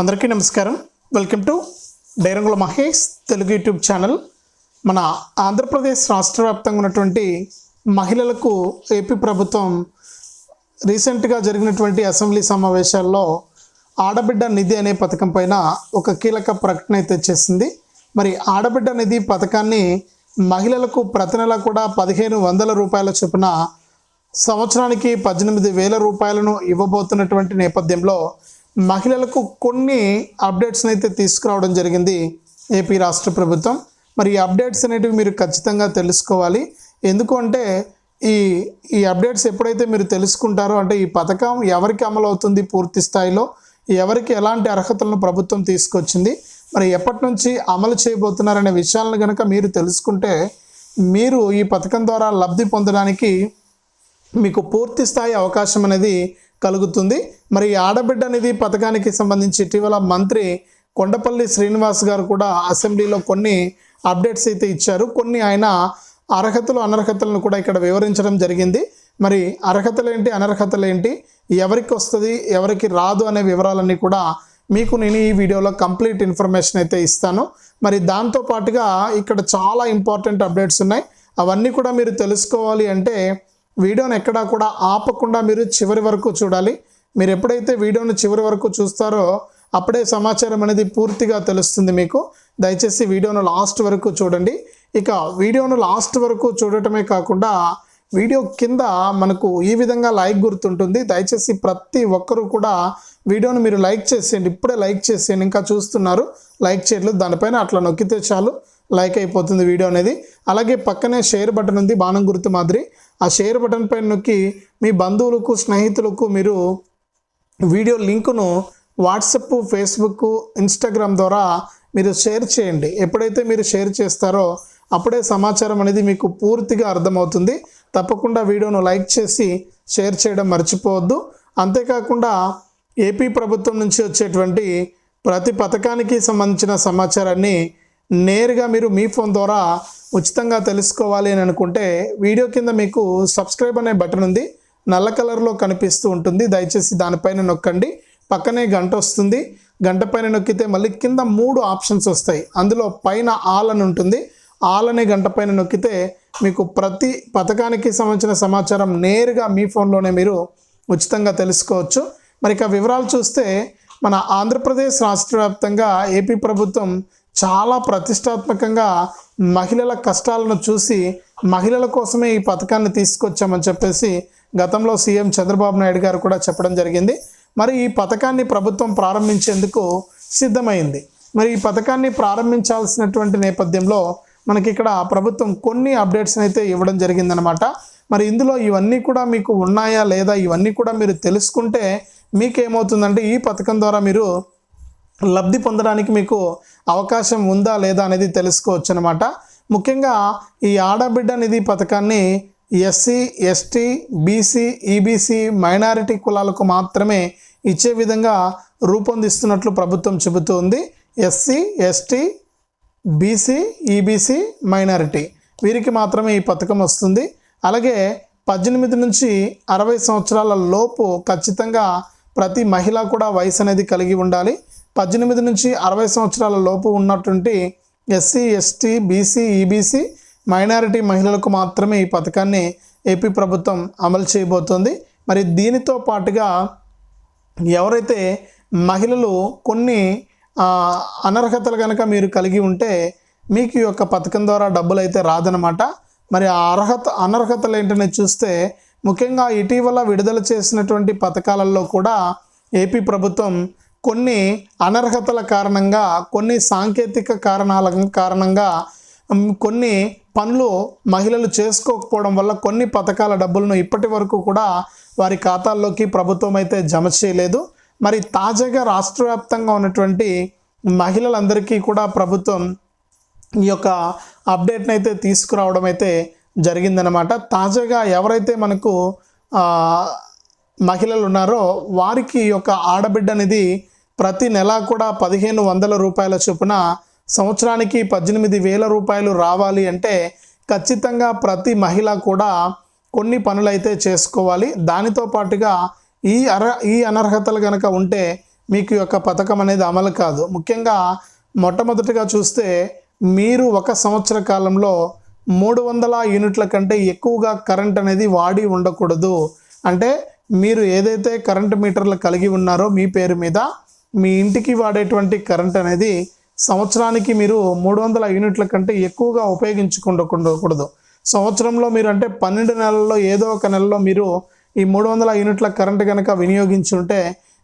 అందరికీ నమస్కారం. Welcome to డైరంగుల మహేష్ తెలుగు యూట్యూబ్ ఛానల్. మన ఆంధ్రప్రదేశ్ రాష్ట్ర వ్యాప్తంగా ఉన్నటువంటి మహిళలకు ఏపీ ప్రభుత్వం రీసెంట్గా జరిగినటువంటి అసెంబ్లీ సమావేశాల్లో ఆడబిడ్డ నిధి అనే పథకం పైన ఒక కీలక ప్రకటన అయితే చేసింది. మరి ఆడబిడ్డ నిధి పథకాన్ని మహిళలకు ప్రతి నెల కూడా పదిహేను వందల రూపాయల చొప్పున సంవత్సరానికి పద్దెనిమిది వేల రూపాయలను ఇవ్వబోతున్నటువంటి నేపథ్యంలో మహిళలకు కొన్ని అప్డేట్స్ని అయితే తీసుకురావడం జరిగింది ఏపీ రాష్ట్ర ప్రభుత్వం. మరి ఈ అప్డేట్స్ అనేటివి మీరు ఖచ్చితంగా తెలుసుకోవాలి. ఎందుకు అంటే ఈ ఈ అప్డేట్స్ ఎప్పుడైతే మీరు తెలుసుకుంటారో అంటే ఈ పథకం ఎవరికి అమలు అవుతుంది పూర్తి స్థాయిలో ఎవరికి ఎలాంటి అర్హతలను ప్రభుత్వం తీసుకొచ్చింది మరి ఎప్పటి నుంచి అమలు చేయబోతున్నారనే విషయాలను కనుక మీరు తెలుసుకుంటే మీరు ఈ పథకం ద్వారా లబ్ధి పొందడానికి మీకు పూర్తి స్థాయి అవకాశం అనేది కలుగుతుంది. మరి ఆడబిడ్డ నిధి పథకానికి సంబంధించి ఇటీవల మంత్రి కొండపల్లి శ్రీనివాస్ గారు కూడా అసెంబ్లీలో కొన్ని అప్డేట్స్ అయితే ఇచ్చారు. కొన్ని ఆయన అర్హతలు అనర్హతలను కూడా ఇక్కడ వివరించడం జరిగింది. మరి అర్హతలు ఏంటి అనర్హతలు ఏంటి ఎవరికి వస్తుంది ఎవరికి రాదు అనే వివరాలన్నీ కూడా మీకు నేను ఈ వీడియోలో కంప్లీట్ ఇన్ఫర్మేషన్ అయితే ఇస్తాను. మరి దాంతో పాటుగా ఇక్కడ చాలా ఇంపార్టెంట్ అప్డేట్స్ ఉన్నాయి. అవన్నీ కూడా మీరు తెలుసుకోవాలి అంటే వీడియోని ఎక్కడా కూడా ఆపకుండా మీరు చివరి వరకు చూడాలి. మీరు ఎప్పుడైతే వీడియోను చివరి వరకు చూస్తారో అప్పుడే సమాచారం అనేది పూర్తిగా తెలుస్తుంది మీకు. దయచేసి వీడియోను లాస్ట్ వరకు చూడండి. ఇక వీడియోను లాస్ట్ వరకు చూడటమే కాకుండా వీడియో కింద మనకు ఈ విధంగా లైక్ గుర్తుంటుంది. దయచేసి ప్రతి ఒక్కరూ కూడా వీడియోను మీరు లైక్ చేసేయండి. ఇప్పుడే లైక్ చేసేయండి. ఇంకా చూస్తున్నారు. లైక్ చేయట్లేదు. దానిపైన అట్లా నొక్కితే చాలు. లైక్ అయిపోతుంది వీడియో అనేది. అలాగే పక్కనే షేర్ బటన్ ఉంది. బాణం గుర్తు మాదిరి. ఆ షేర్ బటన్ పైన నొక్కి మీ బంధువులకు స్నేహితులకు మీరు వీడియో లింకును వాట్సప్ ఫేస్బుక్ ఇన్స్టాగ్రామ్ ద్వారా మీరు షేర్ చేయండి. ఎప్పుడైతే మీరు షేర్ చేస్తారో అప్పుడే సమాచారం అనేది మీకు పూర్తిగా అర్థమవుతుంది. తప్పకుండా వీడియోను లైక్ చేసి షేర్ చేయడం మర్చిపోవద్దు. అంతేకాకుండా ఏపీ ప్రభుత్వం నుంచి వచ్చేటువంటి ప్రతి పథకానికి సంబంధించిన సమాచారాన్ని నేరుగా మీరు మీ ఫోన్ ద్వారా ఉచితంగా తెలుసుకోవాలి అని అనుకుంటే వీడియో కింద మీకు సబ్స్క్రైబ్ అనే బటన్ ఉంది. నల్ల కలర్లో కనిపిస్తూ ఉంటుంది. దయచేసి దానిపైన నొక్కండి. పక్కనే గంట వస్తుంది. గంట పైన నొక్కితే మళ్ళీ కింద మూడు ఆప్షన్స్ వస్తాయి. అందులో పైన ఆల్ అని ఉంటుంది. ఆల్ అనే గంట పైన నొక్కితే మీకు ప్రతి పథకానికి సంబంధించిన సమాచారం నేరుగా మీ ఫోన్లోనే మీరు ఉచితంగా తెలుసుకోవచ్చు. మరి ఇక వివరాలు చూస్తే మన ఆంధ్రప్రదేశ్ రాష్ట్ర వ్యాప్తంగా ఏపీ ప్రభుత్వం చాలా ప్రతిష్టాత్మకంగా మహిళల కష్టాలను చూసి మహిళల కోసమే ఈ పథకాన్ని తీసుకొచ్చామని చెప్పేసి గతంలో సీఎం చంద్రబాబు నాయుడు గారు కూడా చెప్పడం జరిగింది. మరి ఈ పథకాన్ని ప్రభుత్వం ప్రారంభించేందుకు సిద్ధమైంది. మరి ఈ పథకాన్ని ప్రారంభించాల్సినటువంటి నేపథ్యంలో మనకి ఇక్కడ ప్రభుత్వం కొన్ని అప్డేట్స్ అయితే ఇవ్వడం జరిగిందనమాట మరి ఇందులో ఇవన్నీ కూడా మీకు ఉన్నాయా లేదా? ఇవన్నీ కూడా మీరు తెలుసుకుంటే మీకేమవుతుందంటే ఈ పథకం ద్వారా మీరు లబ్ధి పొందడానికి మీకు అవకాశం ఉందా లేదా అనేది తెలుసుకోవచ్చు అనమాట ముఖ్యంగా ఈ ఆడబిడ్డ నిధి పథకాన్ని SC ST BC EBC minority కులాలకు మాత్రమే ఇచ్చే విధంగా రూపొందిస్తున్నట్లు ప్రభుత్వం చెబుతోంది. SC ST BC EBC minority వీరికి మాత్రమే ఈ పథకం వస్తుంది. అలాగే పద్దెనిమిది నుంచి అరవై సంవత్సరాల లోపు ఖచ్చితంగా ప్రతి మహిళ కూడా వయసు అనేది కలిగి ఉండాలి. పద్దెనిమిది నుంచి అరవై సంవత్సరాల లోపు ఉన్నటువంటి SC ST BC EBC minority మహిళలకు మాత్రమే ఈ పథకాన్ని ఏపీ ప్రభుత్వం అమలు చేయబోతోంది. మరి దీనితో పాటుగా ఎవరైతే మహిళలు కొన్ని అనర్హతలు కనుక మీరు కలిగి ఉంటే మీకు ఈ యొక్క పథకం ద్వారా డబ్బులు అయితే రాదనమాట మరి ఆ అర్హత అనర్హతలు ఏంటనే చూస్తే ముఖ్యంగా ఇటీవల విడుదల చేసినటువంటి పథకాలలో కూడా ఏపీ ప్రభుత్వం కొన్ని అనర్హతల కారణంగా కొన్ని సాంకేతిక కారణాల కారణంగా కొన్ని పనులు మహిళలు చేసుకోకపోవడం వల్ల కొన్ని పథకాల డబ్బులను ఇప్పటి వరకు కూడా వారి ఖాతాల్లోకి ప్రభుత్వం అయితే జమ చేయలేదు. మరి తాజాగా రాష్ట్ర వ్యాప్తంగా ఉన్నటువంటి మహిళలందరికీ కూడా ప్రభుత్వం ఈ యొక్క అప్డేట్ని అయితే తీసుకురావడం అయితే జరిగిందనమాట తాజాగా ఎవరైతే మనకు మహిళలు ఉన్నారో వారికి ఈ యొక్క ఆడబిడ్డ అనేది ప్రతి నెల కూడా పదిహేను వందల రూపాయల చొప్పున సంవత్సరానికి పద్దెనిమిది వేల రూపాయలు రావాలి అంటే ఖచ్చితంగా ప్రతి మహిళ కూడా కొన్ని పనులైతే చేసుకోవాలి. దానితో పాటుగా ఈ అర ఈ అనర్హతలు కనుక ఉంటే మీకు యొక్క పథకం అనేది అమలు కాదు. ముఖ్యంగా మొట్టమొదటిగా చూస్తే మీరు ఒక సంవత్సర కాలంలో మూడు వందల యూనిట్ల కంటే ఎక్కువగా కరెంట్ అనేది వాడి ఉండకూడదు. అంటే మీరు ఏదైతే కరెంట్ మీటర్లు కలిగి ఉన్నారో మీ పేరు మీద మీ ఇంటికి వాడేటువంటి కరెంట్ అనేది సంవత్సరానికి మీరు మూడు వందల యూనిట్ల కంటే ఎక్కువగా ఉపయోగించుకుండకూడదు. సంవత్సరంలో మీరు అంటే పన్నెండు నెలల్లో ఏదో ఒక నెలలో మీరు ఈ మూడు వందల యూనిట్ల కరెంట్ కనుక వినియోగించి ఉంటే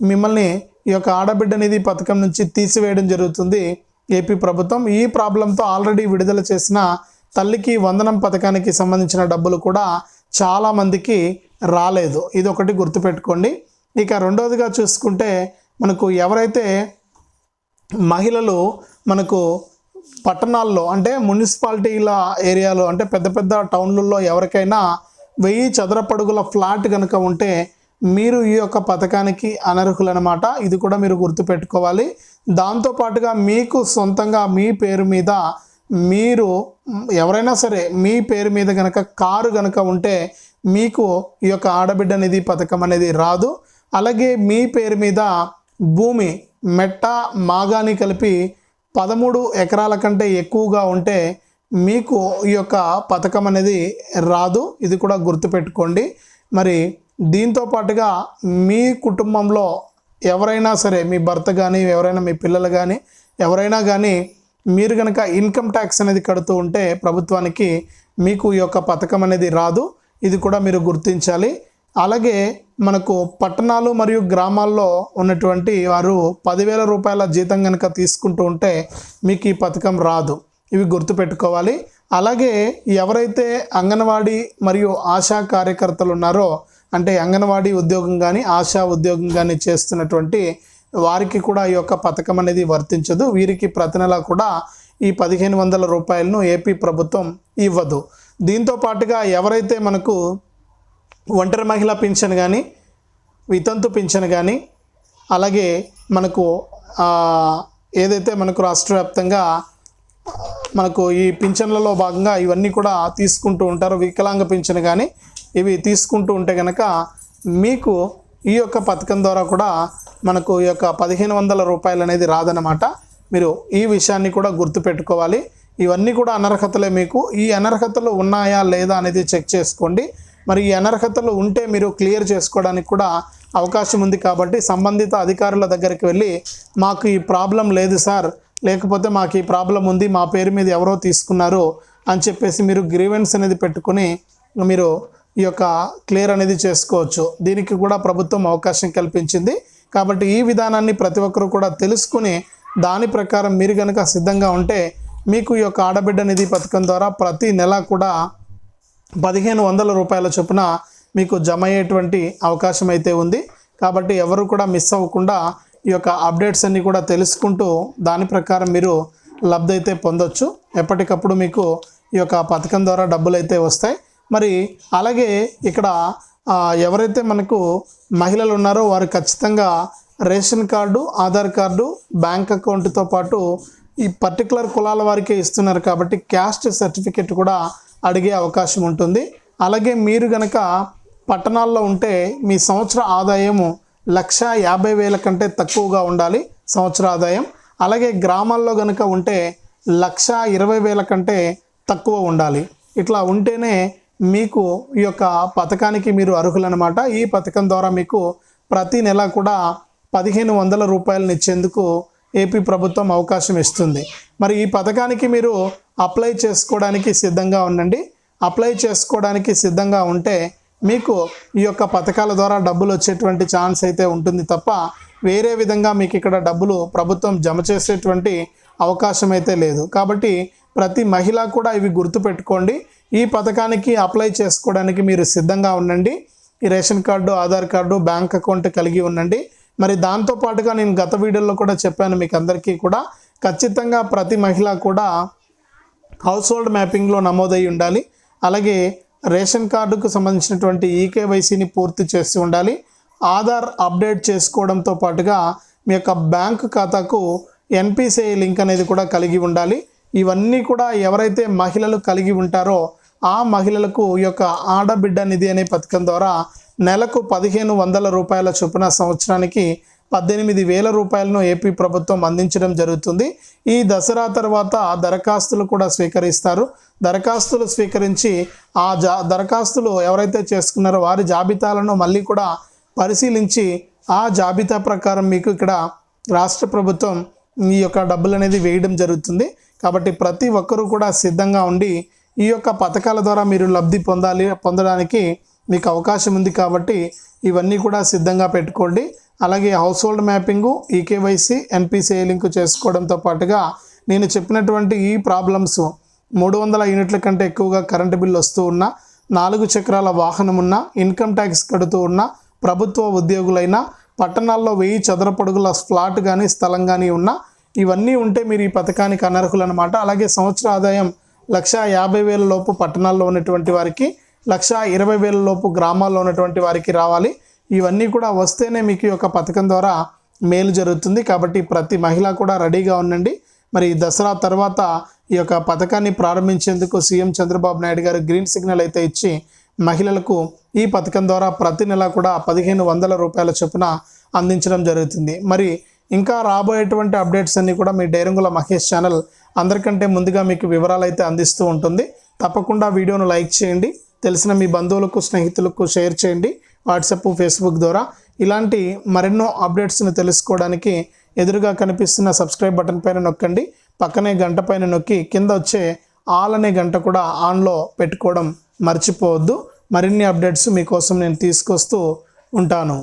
మిమ్మల్ని ఈ యొక్క ఆడబిడ్డ నిధి పథకం నుంచి తీసివేయడం జరుగుతుంది. ఏపీ ప్రభుత్వం ఈ ప్రాబ్లంతో ఆల్రెడీ విడుదల చేసిన తల్లికి వందనం పథకానికి సంబంధించిన డబ్బులు కూడా చాలామందికి రాలేదు. ఇది ఒకటి గుర్తుపెట్టుకోండి. ఇక రెండవదిగా చూసుకుంటే మనకు ఎవరైతే మహిళలు మనకు పట్టణాల్లో అంటే మున్సిపాలిటీల ఏరియాలో అంటే పెద్ద పెద్ద టౌన్లలో ఎవరికైనా వెయ్యి చదరపడుగుల ఫ్లాట్ కనుక ఉంటే మీరు ఈ యొక్క పథకానికి అనర్హులనమాట ఇది కూడా మీరు గుర్తుపెట్టుకోవాలి. దాంతోపాటుగా మీకు సొంతంగా మీ పేరు మీద మీరు ఎవరైనా సరే మీ పేరు మీద కనుక కారు కనుక ఉంటే మీకు ఈ యొక్క ఆడబిడ్డ నిధి పథకం అనేది రాదు. అలాగే మీ పేరు మీద భూమి మెట్ట మాగాని కలిపి పదమూడు ఎకరాల కంటే ఎక్కువగా ఉంటే మీకు ఈ యొక్క పథకం అనేది రాదు. ఇది కూడా గుర్తుపెట్టుకోండి. మరి దీంతో పాటుగా మీ కుటుంబంలో ఎవరైనా సరే మీ భర్త కానీ ఎవరైనా మీ పిల్లలు కానీ ఎవరైనా కానీ మీరు కనుక ఇన్కమ్ ట్యాక్స్ అనేది కడుతూ ఉంటే ప్రభుత్వానికి మీకు ఈ యొక్క పథకం అనేది రాదు. ఇది కూడా మీరు గుర్తించాలి. అలాగే మనకు పట్టణాలు మరియు గ్రామాల్లో ఉన్నటువంటి వారు పదివేల రూపాయల జీతం కనుక తీసుకుంటూ ఉంటే మీకు ఈ పథకం రాదు. ఇవి గుర్తుపెట్టుకోవాలి. అలాగే ఎవరైతే అంగన్వాడీ మరియు ఆశా కార్యకర్తలు ఉన్నారో అంటే అంగన్వాడీ ఉద్యోగం కానీ ఆశా ఉద్యోగం కానీ చేస్తున్నటువంటి వారికి కూడా ఈ యొక్క పథకం అనేది వర్తించదు. వీరికి ప్రతి నెల కూడా ఈ పదిహేను వందల రూపాయలను ఏపీ ప్రభుత్వం ఇవ్వదు. దీంతో పాటుగా ఎవరైతే మనకు ఒంటరి మహిళ పింఛన్ కానీ వితంతు పింఛన్ కానీ అలాగే మనకు ఏదైతే మనకు రాష్ట్ర వ్యాప్తంగా మనకు ఈ పింఛన్లలో భాగంగా ఇవన్నీ కూడా తీసుకుంటూ ఉంటారు వికలాంగ పింఛన్ కానీ ఇవి తీసుకుంటూ ఉంటే కనుక మీకు ఈ యొక్క పథకం ద్వారా కూడా మనకు ఈ యొక్క పదిహేను వందల రూపాయలు అనేది రాదనమాట మీరు ఈ విషయాన్ని కూడా గుర్తుపెట్టుకోవాలి. ఇవన్నీ కూడా అనర్హతలే మీకు. ఈ అనర్హతలు ఉన్నాయా లేదా అనేది చెక్ చేసుకోండి. మరి ఈ అనర్హతలు ఉంటే మీరు క్లియర్ చేసుకోవడానికి కూడా అవకాశం ఉంది కాబట్టి సంబంధిత అధికారుల దగ్గరికి వెళ్ళి మాకు ఈ ప్రాబ్లం లేదు సార్ లేకపోతే మాకు ఈ ప్రాబ్లం ఉంది మా పేరు మీద ఎవరో తీసుకున్నారు అని చెప్పేసి మీరు గ్రీవెన్స్ అనేది పెట్టుకొని మీరు ఈ యొక్క క్లియర్ అనేది చేసుకోవచ్చు. దీనికి కూడా ప్రభుత్వం అవకాశం కల్పించింది. కాబట్టి ఈ విధానాన్ని ప్రతి ఒక్కరూ కూడా తెలుసుకుని దాని ప్రకారం మీరు కనుక సిద్ధంగా ఉంటే మీకు ఈ యొక్క ఆడబిడ్డ నిధి పథకం ద్వారా ప్రతి నెల కూడా పదిహేను వందల రూపాయల చొప్పున మీకు జమ అయ్యేటువంటి అవకాశం అయితే ఉంది. కాబట్టి ఎవరు కూడా మిస్ అవ్వకుండా ఈ యొక్క అప్డేట్స్ అన్నీ కూడా తెలుసుకుంటూ దాని ప్రకారం మీరు లబ్ధి అయితే పొందొచ్చు. ఎప్పటికప్పుడు మీకు ఈ యొక్క పథకం ద్వారా డబ్బులు అయితే వస్తాయి. మరి అలాగే ఇక్కడ ఎవరైతే మనకు మహిళలు ఉన్నారో వారు ఖచ్చితంగా ration card Aadhaar card bank అకౌంట్తో పాటు ఈ పర్టికులర్ కులాల వారికే ఇస్తున్నారు. కాబట్టి క్యాస్ట్ సర్టిఫికేట్ కూడా అడిగే అవకాశం ఉంటుంది. అలాగే మీరు గనక పట్టణాల్లో ఉంటే మీ సంవత్సర ఆదాయము లక్ష యాభై వేల కంటే తక్కువగా ఉండాలి సంవత్సర ఆదాయం. అలాగే గ్రామాల్లో గనక ఉంటే లక్ష ఇరవై వేల కంటే తక్కువ ఉండాలి. ఇట్లా ఉంటేనే మీకు ఈ యొక్క పథకానికి మీరు అర్హులన్నమాట. ఈ పథకం ద్వారా మీకు ప్రతి నెల కూడా పదిహేను వందల రూపాయలను ఇచ్చేందుకు ఏపీ ప్రభుత్వం అవకాశం ఇస్తుంది. మరి ఈ పథకానికి మీరు అప్లై చేసుకోవడానికి సిద్ధంగా ఉండండి. అప్లై చేసుకోవడానికి సిద్ధంగా ఉంటే మీకు ఈ యొక్క పథకాల ద్వారా డబ్బులు వచ్చేటువంటి ఛాన్స్ అయితే ఉంటుంది తప్ప వేరే విధంగా మీకు ఇక్కడ డబ్బులు ప్రభుత్వం జమ చేసేటువంటి అవకాశం అయితే లేదు. కాబట్టి ప్రతి మహిళ కూడా ఇవి గుర్తుపెట్టుకోండి. ఈ పథకానికి అప్లై చేసుకోవడానికి మీరు సిద్ధంగా ఉండండి. ఈ ration card Aadhaar card bank account కలిగి ఉండండి. మరి దాంతోపాటుగా నేను గత వీడియోలో కూడా చెప్పాను మీకు అందరికీ కూడా. ఖచ్చితంగా ప్రతి మహిళ కూడా హౌస్ హోల్డ్ మ్యాపింగ్లో నమోదై ఉండాలి. అలాగే రేషన్ కార్డుకు సంబంధించినటువంటి ఈకేవైసీని పూర్తి చేసి ఉండాలి. ఆధార్ అప్డేట్ చేసుకోవడంతో పాటుగా మీ యొక్క బ్యాంక్ ఖాతాకు ఎన్పిసిఐ లింక్ అనేది కూడా కలిగి ఉండాలి. ఇవన్నీ కూడా ఎవరైతే మహిళలు కలిగి ఉంటారో ఆ మహిళలకు ఈ యొక్క ఆడబిడ్డ నిధి అనే పథకం ద్వారా నెలకు పదిహేను వందల రూపాయల చొప్పున సంవత్సరానికి పద్దెనిమిది వేల రూపాయలను ఏపీ ప్రభుత్వం అందించడం జరుగుతుంది. ఈ దసరా తర్వాత దరఖాస్తులు కూడా స్వీకరిస్తారు. దరఖాస్తులు స్వీకరించి ఆ జా దరఖాస్తులు ఎవరైతే చేసుకున్నారో వారి జాబితాలను మళ్ళీ కూడా పరిశీలించి ఆ జాబితా ప్రకారం మీకు ఇక్కడ రాష్ట్ర ప్రభుత్వం ఈ యొక్క డబ్బులు అనేది వేయడం జరుగుతుంది. కాబట్టి ప్రతి ఒక్కరూ కూడా సిద్ధంగా ఉండి ఈ యొక్క పథకాల ద్వారా మీరు లబ్ధి పొందాలి పొందడానికి మీకు అవకాశం ఉంది కాబట్టి ఇవన్నీ కూడా సిద్ధంగా పెట్టుకోండి. అలాగే household mapping eKYC NPCI link చేసుకోవడంతో పాటుగా నేను చెప్పినటువంటి ఈ ప్రాబ్లమ్స్ మూడు వందల యూనిట్ల కంటే ఎక్కువగా కరెంటు బిల్లు వస్తూ ఉన్నా నాలుగు చక్రాల వాహనం ఉన్నా ఇన్కమ్ ట్యాక్స్ కడుతూ ఉన్నా ప్రభుత్వ ఉద్యోగులైనా పట్టణాల్లో వెయ్యి చదరపడుగుల ఫ్లాట్ కానీ స్థలం కానీ ఉన్నా ఇవన్నీ ఉంటే మీరు ఈ పథకానికి అనర్హులు అనమాట అలాగే సంవత్సర ఆదాయం లక్ష యాభై వేల లోపు పట్టణాల్లో ఉన్నటువంటి వారికి లక్ష ఇరవై వేల లోపు గ్రామాల్లో ఉన్నటువంటి వారికి రావాలి. ఇవన్నీ కూడా వస్తేనే మీకు ఈ యొక్క పథకం ద్వారా మేలు జరుగుతుంది. కాబట్టి ప్రతి మహిళ కూడా రెడీగా ఉండండి. మరి దసరా తర్వాత ఈ యొక్క పథకాన్ని ప్రారంభించేందుకు సీఎం చంద్రబాబు నాయుడు గారు గ్రీన్ సిగ్నల్ అయితే ఇచ్చి మహిళలకు ఈ పథకం ద్వారా ప్రతి నెల కూడా పదిహేను వందల రూపాయల చొప్పున అందించడం జరుగుతుంది. మరి ఇంకా రాబోయేటువంటి అప్డేట్స్ అన్నీ కూడా మీ డైరంగుల మహేష్ ఛానల్ అందరికంటే ముందుగా మీకు వివరాలు అయితే అందిస్తూ ఉంటుంది. తప్పకుండా వీడియోను లైక్ చేయండి. తెలిసిన మీ బంధువులకు స్నేహితులకు షేర్ చేయండి వాట్సాప్ ఫేస్బుక్ ద్వారా. ఇలాంటి మరెన్నో అప్డేట్స్ను తెలుసుకోవడానికి ఎదురుగా కనిపిస్తున్న సబ్స్క్రైబ్ బటన్ పైన నొక్కండి. పక్కనే గంట పైన నొక్కి కింద వచ్చే ఆల్ అనే గంట కూడా ఆన్లో పెట్టుకోవడం మర్చిపోవద్దు. మరిన్ని అప్డేట్స్ మీకోసం నేను తీసుకొస్తూ ఉంటాను.